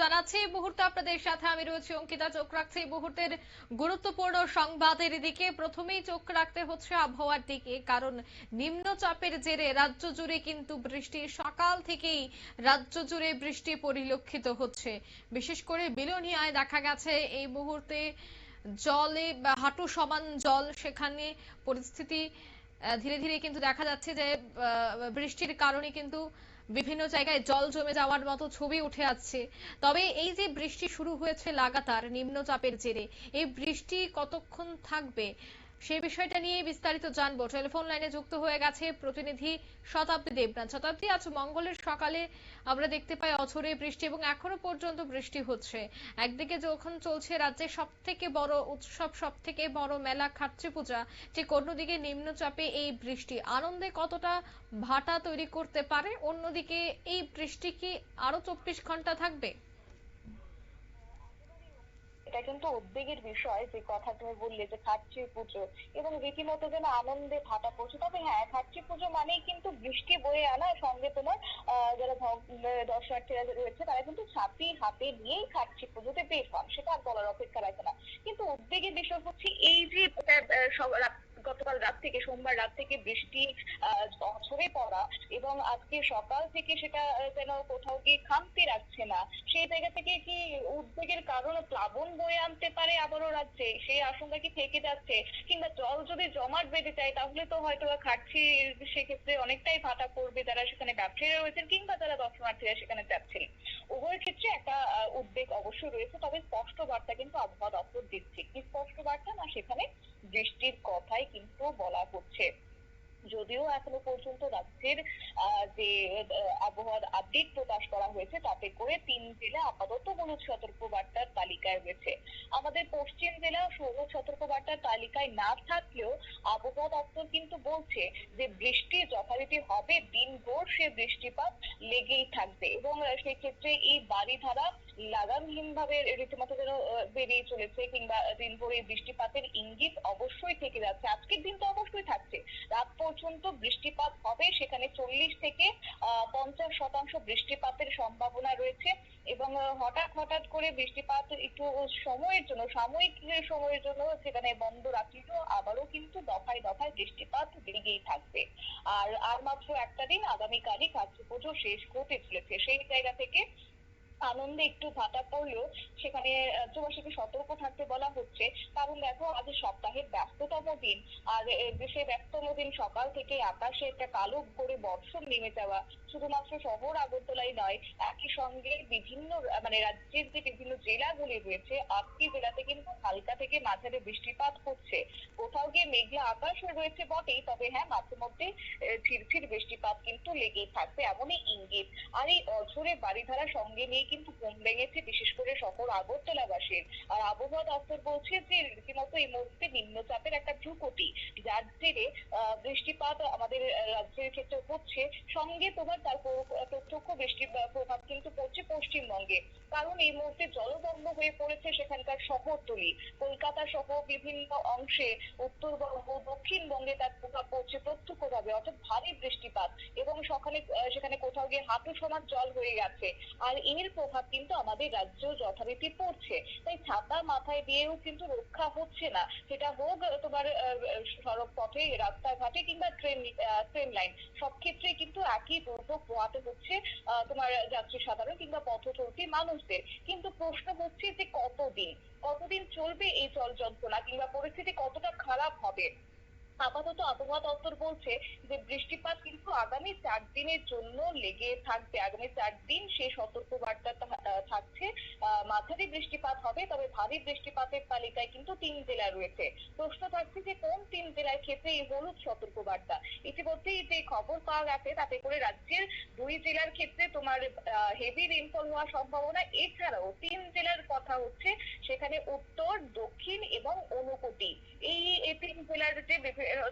জানাচ্ছি, এই মুহূর্তে আপনাদের সাথে আমি রয়েছি অঙ্কিতা। চোখ রাখছি এই মুহূর্তের গুরুত্বপূর্ণ সংবাদের দিকে। প্রথমেই চোখ রাখতে হচ্ছে আবহাওয়ার দিকে, কারণ নিম্নচাপের জেরে রাজ্য জুড়ে কিন্তু বৃষ্টি, সকাল থেকেই রাজ্য জুড়ে বৃষ্টি পরিলক্ষিত হচ্ছে। বিশেষ করে বিলোনিয়ায় দেখা গেছে, এই মুহূর্তে জলে হাঁটু সমান জল, সেখানে পরিস্থিতি ধীরে ধীরে কিন্তু দেখা যাচ্ছে যে বৃষ্টির কারণে কিন্তু বিভিন্ন জায়গায় জল জমে যাওয়ার মতো ছবি উঠে আসছে। তবে এই যে বৃষ্টি শুরু হয়েছে লাগাতার, নিম্নচাপের জেরে, এই বৃষ্টি কতক্ষণ থাকবে সেই বিষয়টা নিয়ে বিস্তারিত জানব। টেলিফোন লাইনে যুক্ত হয়ে গেছে প্রতিনিধি শতাব্দী দেবনাথ। শতাব্দী, আজ মঙ্গলের সকালে আমরা দেখতে পাই অঝরে বৃষ্টি এবং এখনও পর্যন্ত বৃষ্টি হচ্ছে। একদিকে যখন চলছে রাজ্যের সব থেকে বড় উৎসব সব থেকে বড় মেলা খাট্টি পূজা, ঠিক অন্যদিকে নিম্নচাপে এই বৃষ্টি। আনন্দে কতটা ভাটা তৈরি করতে পারে? অন্যদিকে এই বৃষ্টি কি আরও চব্বিশ ঘণ্টা থাকবে? এটা কিন্তু উদ্বেগের বিষয়, যে কথা তুমি বললে যে খাচ্ছি পুজো এবং রীতিমতো যেন আনন্দে ভাটা পড়ছে। তবে হ্যাঁ খাচ্ছি পুজো মানেই কিন্তু বৃষ্টি বয়ে আনা সঙ্গে তোমার যারা দর্শনার্থীরা রয়েছে, তারা কিন্তু ছাতি হাতে নিয়েই খাচ্ছি পুজোতে বের হন সেটা আর বলার অপেক্ষা রাখে না। কিন্তু উদ্বেগের বিষয় হচ্ছে এই যে গতকাল রাত থেকে, সোমবার রাত থেকে বৃষ্টি ঝরে পড়া এবং আজকে সকাল থেকে সেটা যেন কোথাও গিয়ে খামতি রাখছে না। সেই জায়গা থেকে কি উদ্বেগের কারণ প্লাবন বয়ে আনতে পারে আবারও রাজ্যে? সেই আশঙ্কা কি থেকে যাচ্ছে? কিংবা জল যদি জমাট বেঁধে যায়, তাহলে তো হয়তো বা খাচ্ছি সেক্ষেত্রে অনেকটাই ভাটা পড়বে যারা সেখানে ব্যবসায়ীরা রয়েছেন কিংবা যারা দর্শনার্থীরা সেখানে যাচ্ছেন। উভয় ক্ষেত্রে একটা উদ্বেগ অবশ্যই রয়েছে, তবে স্পষ্ট বার্তা কিন্তু আবহাওয়া দপ্তর দিচ্ছে। কি স্পষ্ট বার্তা? না, সেখানে বৃষ্টির কথাই কিন্তু বলা হচ্ছে। যদিও এখনও পর্যন্ত রাজ্যের যে আবহাওয়ার আপডেট প্রকাশ করা হয়েছে তাতে করে তিন জেলা আপাতত হলুদ সতর্কবার্তার তালিকায় রয়েছে। আমাদের পশ্চিম জেলা হলুদ সতর্কবার্তার তালিকায় না থাকলেও আবহাওয়া দপ্তর কিন্তু বলছে যে বৃষ্টি যথারীতি হবে দিনভর সে বৃষ্টিপাত লেগেই থাকবে এবং আহ, সেক্ষেত্রে এই বাড়িধারা লাগামহীন ভাবে রীতিমতো যেন বেরিয়ে চলেছে কিংবা দিনভর এই বৃষ্টিপাতের ইঙ্গিত অবশ্যই থেকে যাচ্ছে। আজকের দিন তো অবশ্যই থাকছে। রাত পর্যন্ত বৃষ্টিপাত হবে, সেখানে চল্লিশ থেকে পঞ্চাশ শতাংশ বৃষ্টিপাতের সম্ভাবনা রয়েছে এবং হঠাৎ হঠাৎ করে বৃষ্টিপাত একটু সময়ের জন্য, সাময়িক সময়ের জন্য সেখানে বন্ধ রাখলেও আবারও কিন্তু দফায় দফায় বৃষ্টিপাত লেগেই থাকবে। আর আর মাত্র একটা দিন আগামীকালই পুজো শেষ হতে চলেছে। সেই জায়গা থেকে আনন্দে একটু ভাটা পড়লেও সেখানে রাজ্যবাসীকে সতর্ক থাকতে বলা হচ্ছে। কারণ দেখো, আজ সপ্তাহের ব্যস্ততম দিন। আর সেই ব্যস্ততম দিন, সকাল থেকে আকাশে একটা কালো করে বর্ষণ নেমে যাওয়া, শুধুমাত্র শহর আগরতলাই নয়, একই সঙ্গে বিভিন্ন মানে রাজ্যের যে বিভিন্ন জেলাগুলি রয়েছে, আটটি জেলাতে কিন্তু হালকা থেকে মাঝারি বৃষ্টিপাত হচ্ছে। কোথাও গিয়ে মেঘলা আকাশ রয়েছে বটেই, তবে হ্যাঁ মাঝে মধ্যে ঝিরঝির বৃষ্টিপাত কিন্তু লেগেই থাকবে, এমনই ইঙ্গিত। আর এই অঝরে বাড়িধারা সঙ্গে নিয়ে কিন্তু ঘুম ভেঙেছে বিশেষ করে শহর আগরতলাবাসীর। আর আবহাওয়া দপ্তর বলছে যে রীতিমতো এই মুহূর্তে নিম্নচাপের একটা ধ্রুপটি যার জেরে বৃষ্টিপাত আমাদের রাজ্যের ক্ষেত্রে হচ্ছে। সঙ্গে তোমার তার প্রত্যক্ষ বৃষ্টির প্রভাব কিন্তু পড়ছে পশ্চিমবঙ্গে। কারণ এই মুহূর্তে জলবন্ধ হয়ে পড়েছে সেখানকার শহরতলি। কলকাতা সহ বিভিন্ন অংশে উত্তরবঙ্গ, দক্ষিণবঙ্গে তার প্রভাব পড়ছে প্রত্যক্ষভাবে, অর্থাৎ ভারী বৃষ্টিপাত। এবং সকালে সেখানে কোথাও গিয়ে হাঁটু সমান জল হয়ে গেছে। আর এর প্রভাব কিন্তু আমাদের রাজ্য যথারীতি পড়ছে। তাই ছাতা মাথায় দিয়েও কিন্তু রক্ষা হচ্ছে না। সেটা হোক তোমার সড়ক পথে, রাস্তাঘাটে কিংবা ট্রেন লাইন, সব ক্ষেত্রেই কিন্তু একই দুর্ভোগ পোহাতে হচ্ছে তোমার যাত্রী সাধারণ কিংবা পথ চলতি মানুষদের। কিন্তু প্রশ্ন হচ্ছে যে কতদিন? কতদিন চলবে এই জল যন্ত্রণা কিংবা পরিস্থিতি কতটা খারাপ হবে? আপাতত আবহাওয়া দপ্তর বলছে যে বৃষ্টিপাত কিন্তু আগামী চার দিনের জন্য লেগে থাকবে। আগামী চার দিন সে সতর্ক বার্তা থাকছে। মাঝারি বৃষ্টিপাত হবে, তবে ভারী বৃষ্টিপাতের তালিকায় কিন্তু তিন জেলা রয়েছে। প্রশ্ন থাকছে যে কোন তিন জেলার ক্ষেত্রে এই হলুদ সতর্ক বার্তা ইতিমধ্যেই যে খবর পাওয়া গেছে, তাতে করে রাজ্যের দুই জেলার ক্ষেত্রে তোমার হেভি রেনফল হওয়ার সম্ভাবনা। এছাড়াও তিন জেলার কথা হচ্ছে, সেখানে উত্তর, দক্ষিণ এবং ঊনকোটি এই তিন জেলার যে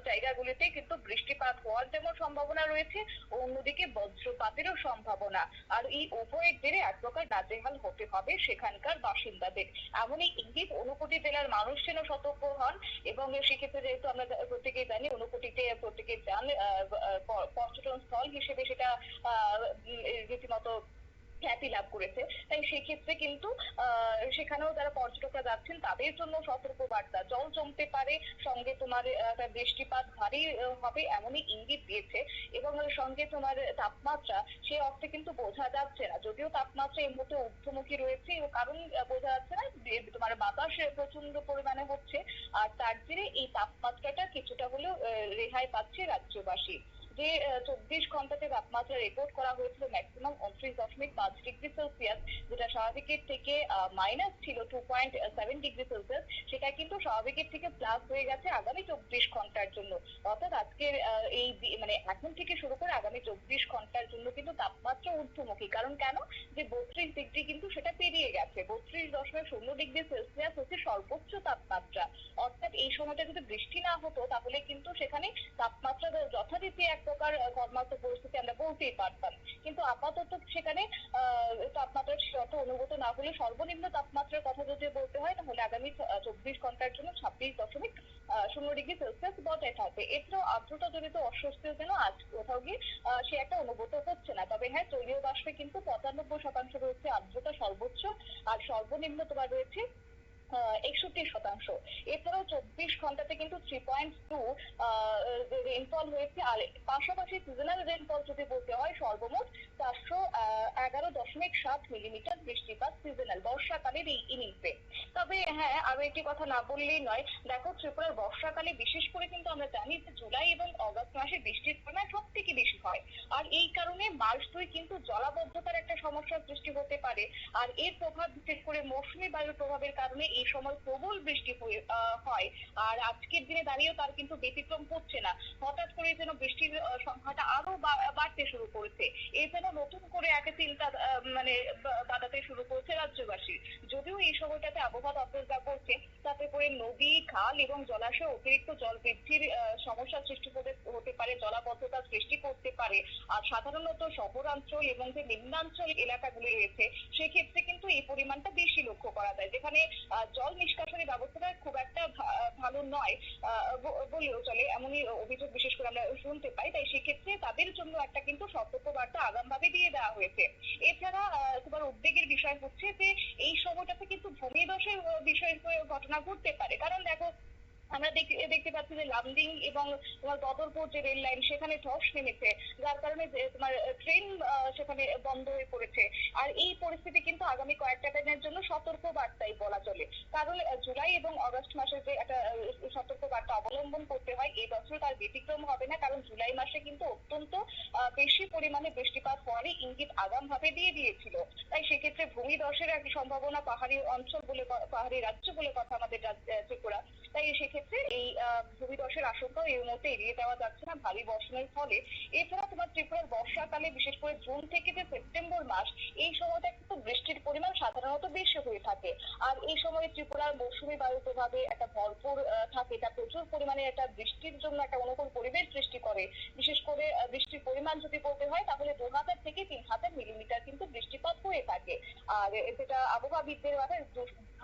জায়গাগুলিতে কিন্তু বৃষ্টিপাত হওয়ার যেমন সম্ভাবনা রয়েছে, অন্যদিকে বজ্রপাতেরও সম্ভাবনা। আর এই উভয়ের জেরে এক প্রকার নাজেহাল হতে হবে সেখানকার বাসিন্দাদের। এমনই ইঙ্গিত ঊনকোটি জেলার মানুষ যেন সতর্ক হন এবং সেক্ষেত্রে যেহেতু আমরা প্রত্যেকেই জানি ঊনকোটিতে প্রত্যেকে যান পর্যটন স্থল হিসেবে সেটা রীতিমতো খ্যাতি লাভ করেছে। তাই সেক্ষেত্রে কিন্তু সেখানেও যারা পর্যটকরা যাচ্ছেন, তাদের জন্য সতর্ক বার্তা জল জমতে পারে, সঙ্গে তোমার বৃষ্টিপাত ভারী হবে এমনই ইঙ্গিত দিয়েছে। এবং সঙ্গে তোমার তাপমাত্রা, সে অর্থে কিন্তু বোঝা যাচ্ছে না। যদিও তাপমাত্রা এই মুহূর্তে ঊর্ধ্বমুখী রয়েছে কারণ বোঝা যাচ্ছে না তোমার বাতাস প্রচণ্ড পরিমাণে হচ্ছে। আর তার জেরে এই তাপমাত্রাটা কিছুটা হলেও রেহাই পাচ্ছে রাজ্যবাসী। যে চব্বিশ ঘন্টাতে তাপমাত্রা রেকর্ড করা হয়েছিল ম্যাক্সিমাম উনত্রিশ দশমিক পাঁচ ডিগ্রি সেলসিয়াস, যেটা স্বাভাবিকের থেকে মাইনাস ছিল two point seven degree Celsius, সেটা কিন্তু স্বাভাবিকের থেকে প্লাস হয়ে গেছে আগামী চব্বিশ ঘণ্টার জন্য। অর্থাৎ আজকের এই মানে এখন থেকে শুরু করে আগামী চব্বিশ ঘণ্টার জন্য কিন্তু তাপমাত্রা ঊর্ধ্বমুখী। কারণ কেন? যে বত্রিশ ডিগ্রি কিন্তু সেটা পেরিয়ে গেছে। বত্রিশ দশমিক শূন্য ডিগ্রি সেলসিয়াস হচ্ছে সর্বোচ্চ তাপমাত্রা। অর্থাৎ এই সময়টা যদি বৃষ্টি না হতো, তাহলে কিন্তু সেখানে তাপমাত্রা যথারীতি এক প্রকার আহ, পরিস্থিতি আমরা বলতেই পারতাম। কিন্তু আপাতত সেখানে তাপমাত্রা অত অনুভূত না হলে সর্বনিম্ন তাপমাত্রার কথা যদি বলতে হয় তাহলে আগামী চব্বিশ ঘণ্টার জন্য ছাব্বিশ দশমিক শূন্য ডিগ্রি সেলসিয়াস বজায় থাকবে। এছাড়াও আর্দ্রতা জনিত অস্বস্তিও যেন আজ কোথাও গিয়ে সে একটা অনুভূত হচ্ছে না। তবে হ্যাঁ জলীয় বাষ্পে কিন্তু পঁচানব্বই শতাংশ রয়েছে আর্দ্রতা সর্বোচ্চ আর সর্বনিম্ন তোমার রয়েছে একষট্টি শতাংশ। এছাড়াও চব্বিশ ঘন্টাতে কিন্তু থ্রি পয়েন্ট টু রেনফল হয়েছে। আর পাশাপাশি সিজনাল রেনফল যদি বলতে হয়, সর্বমোট চারশো এগারো দশমিক সাত মিলিমিটার বৃষ্টিপাত সিজনাল বর্ষাকালের এই ইনিংসে তবে হ্যাঁ আরও একটি কথা না বললেই নয়, দেখো ত্রিপুরার বর্ষাকালে বিশেষ করে কিন্তু আমরা জানি যে জুলাই এবং অগস্ট মাসে বৃষ্টির পরিমাণ সব থেকে বেশি হয়। আর এই কারণে মার্চ দুই কিন্তু জলাবদ্ধতার একটা সমস্যার সৃষ্টি হতে পারে। আর এর প্রভাব বিশেষ করে মৌসুমী বায়ুর প্রভাবের কারণে এই সময় প্রবল বৃষ্টি হয় আর আজকের দিনে দাঁড়িয়েও তার কিন্তু ব্যতিক্রম হচ্ছে না। হঠাৎ করে যেন বৃষ্টির সংখ্যাটা আরও বাড়তে শুরু করেছে। এই যেন নতুন করে একটা চিন্তা মানে বাড়াতে শুরু করেছে রাজ্যবাসী। যদিও এই সময়টাতে আবহাওয়া দপ্তর যা করছে তাতে করে নদী খাল এবং জলাশয় অতিরিক্ত জল বৃদ্ধির আহ, সমস্যার সৃষ্টি হতে হতে পারে জলাবদ্ধতা সৃষ্টি করতে পারে। আর সাধারণত শহরাঞ্চল এবং যে নিম্নাঞ্চল এলাকাগুলি রয়েছে সেক্ষেত্রে কিন্তু এই পরিমাণটা বেশি লক্ষ্য করা যায়। যেখানে জল নিষ্কাশনী ব্যবস্থাটা খুব একটা ভালো নয় বললেও চলে এমনই অভিযোগ বিশেষ করে আমরা শুনতে পাই। তাই সেক্ষেত্রে তাদের জন্য একটা কিন্তু সতর্কবার্তা আগামভাবে দিয়ে দেওয়া হয়েছে। এছাড়া তোমার উদ্বেগের বিষয় হচ্ছে যে এই সময়টাতে কিন্তু ভূমিধসের আহ, বিষয়ের ঘটনা ঘটতে পারে। কারণ দেখো আমরা দেখতে পাচ্ছি যে লামডিং এবং তোমার বদরপুর যে রেল লাইন সেখানে ধস নেমেছে। যার কারণে তোমার ট্রেন সেখানে বন্ধ হয়ে পড়েছে। আর এই পরিস্থিতি কিন্তু আগামী কয়েকটা দিনের জন্য সতর্ক বার্তাই বলা চলে। কারণ জুলাই এবং আগস্ট মাসে যে একটা সতর্ক বার্তা অবলম্বন করতে হয়, এই বছর তার ব্যতিক্রম হবে না। কারণ জুলাই মাসে কিন্তু অত্যন্ত বেশি পরিমাণে বৃষ্টিপাত হওয়ারই ইঙ্গিত আগাম ভাবে দিয়ে দিয়েছিল। তাই সেক্ষেত্রে ভূমিধসের একটা সম্ভাবনা পাহাড়ি অঞ্চল বলে, পাহাড়ি রাজ্য বলে কথা আমাদের ত্রিপুরা। তাই সেক্ষেত্রে এই আহ, ভূমিধসের আশঙ্কাও এই মুহূর্তে এড়িয়ে দেওয়া যাচ্ছে না ভারী বর্ষণের ফলে। এছাড়া তোমার ত্রিপুরার বর্ষাকালে বিশেষ করে জুন থেকে যে সেপ্টেম্বর মাস এই সময়টা কিন্তু বৃষ্টির পরিমাণ সাধারণত বেশি হয়ে থাকে। আর এই সময় ত্রিপুরার মৌসুমী বায়ুর প্রভাবে একটা ভরপুর থাকে এটা প্রচুর পরিমাণে একটা বৃষ্টির জন্য একটা অনুকূল পরিবেশ সৃষ্টি করে। বিশেষ করে বৃষ্টির পরিমাণ যদি বলতে হয় তাহলে দু হাজার থেকে তিন হাজার মিলিমিটার কিন্তু বৃষ্টিপাত হয়ে থাকে। আর যেটা আবহাওয়াবিদদের ভাষায়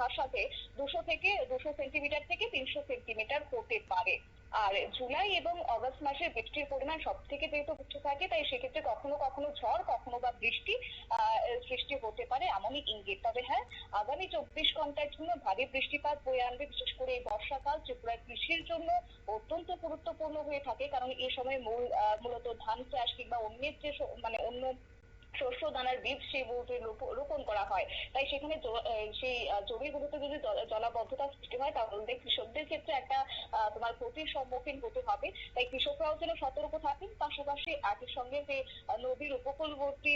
ভাষাতে দুশো থেকে, দুশো সেন্টিমিটার থেকে তিনশো সেন্টিমিটার হতে পারে। আর জুলাই এবং আগস্ট মাসে বৃষ্টির পরিমাণ সব থেকে যেহেতু বেশি থাকে, তাই সেক্ষেত্রে কখনো কখনো ঝড়, কখনো বা বৃষ্টি সৃষ্টি হতে পারে এমনই ইঙ্গিত। তবে হ্যাঁ আগামী চব্বিশ ঘণ্টার জন্য ভারী বৃষ্টিপাত বয়ে আনবে, বিশেষ করে এই বর্ষাকাল। ত্রিপুরার কৃষির জন্য অত্যন্ত গুরুত্বপূর্ণ হয়ে থাকে, কারণ এই সময় মূল মূলত ধান চাষ কিংবা অন্যের যে মানে অন্য শস্য দানার বীজ সেই মুহূর্তে রোপণ করা হয়। তাই সেখানে সেই জমিগুলোতে যদি জলাবদ্ধতা সৃষ্টি হয়, তাহলে কৃষকদের ক্ষেত্রে একটা তোমার ক্ষতির সম্মুখীন হতে হবে। তাই কৃষকরাও যেন সতর্ক থাকেন। পাশাপাশি একই সঙ্গে যে নদীর উপকূলবর্তী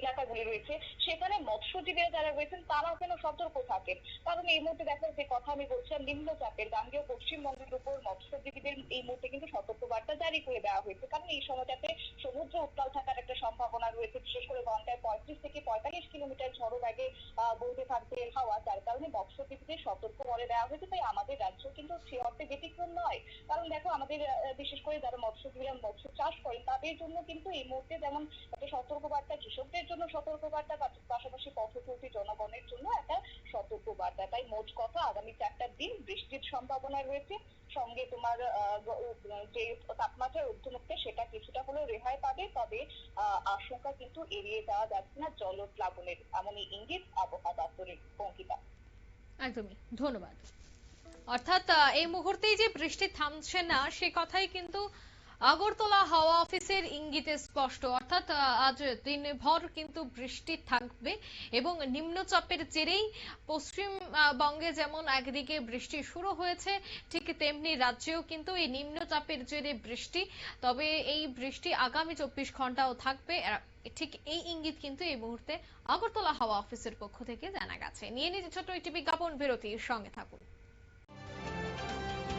এলাকাগুলি রয়েছে, সেখানে মৎস্যজীবীরা যারা রয়েছেন, তারাও যেন সতর্ক থাকেন। কারণ এই মুহূর্তে দেখো, যে কথা আমি বলছিলাম নিম্নচাপের গাঙ্গেয় পশ্চিমবঙ্গের উপর মৎস্যজীবীদের এই মুহূর্তে কিন্তু সতর্কবার্তা জারি করে দেওয়া হয়েছে। কারণ এই সময়টাতে সমুদ্র উত্তাল থাকার একটা সম্ভাবনা রয়েছে, বিশেষ করে ঘন্টায় পঁয়ত্রিশ থেকে পঁয়তাল্লিশ কিলোমিটার ঝড়ো বেগে বইতে থাকবে হাওয়া, যার কারণে মৎস্যজীবীদের সতর্ক করে দেওয়া হয়েছে। তাই আমাদের রাজ্য কিন্তু সে অর্থে ব্যতিক্রম নয়। কারণ দেখো, আমাদের বিশেষ করে যারা মৎস্যজীবীরা মৎস্য চাষ করেন তাদের জন্য কিন্তু এই মুহূর্তে যেমন একটা সতর্কবার্তা, কৃষকদের জন্য সতর্কবার্তা পাশাপাশি পথচলতি জনগণের জন্য একটা সতর্কবার্তা। তাই মোট কথা, আগামী চারটা দিন বৃষ্টির সম্ভাবনা রয়েছে। সঙ্গে তোমার যে তাপমাত্রার ঊর্ধ্বমুখে সেটা কিছুটা হলেও রেহাই পাবে। তবে আশঙ্কা কিন্তু এড়িয়ে যাওয়া যাচ্ছে না জলপ্লাবনের এমনই ইঙ্গিত আবহাওয়া দপ্তরের অঙ্কিতা। একদমই, ধন্যবাদ। অর্থাৎ এই মুহূর্তে যে বৃষ্টি থামছে না, সে কথাই কিন্তু আগরতলা হাওয়া অফিসের ইঙ্গিতে স্পষ্ট। অর্থাৎ আজ দিনভর কিন্তু বৃষ্টি থাকবে এবং নিম্নচাপের জেরেই পশ্চিমবঙ্গে যেমন একদিকে বৃষ্টি শুরু হয়েছে, ঠিক তেমনি রাজ্যেও কিন্তু এই নিম্নচাপের জেরে বৃষ্টি। তবে এই বৃষ্টি আগামী চব্বিশ ঘন্টাও থাকবে। ঠিক এই ইঙ্গিত কিন্তু এই মুহূর্তে আগরতলা হাওয়া অফিসের পক্ষ থেকে জানা গেছে। নিয়ে নিচ্ছে ছোট একটি বিজ্ঞাপন, বিরতির সঙ্গে থাকুন।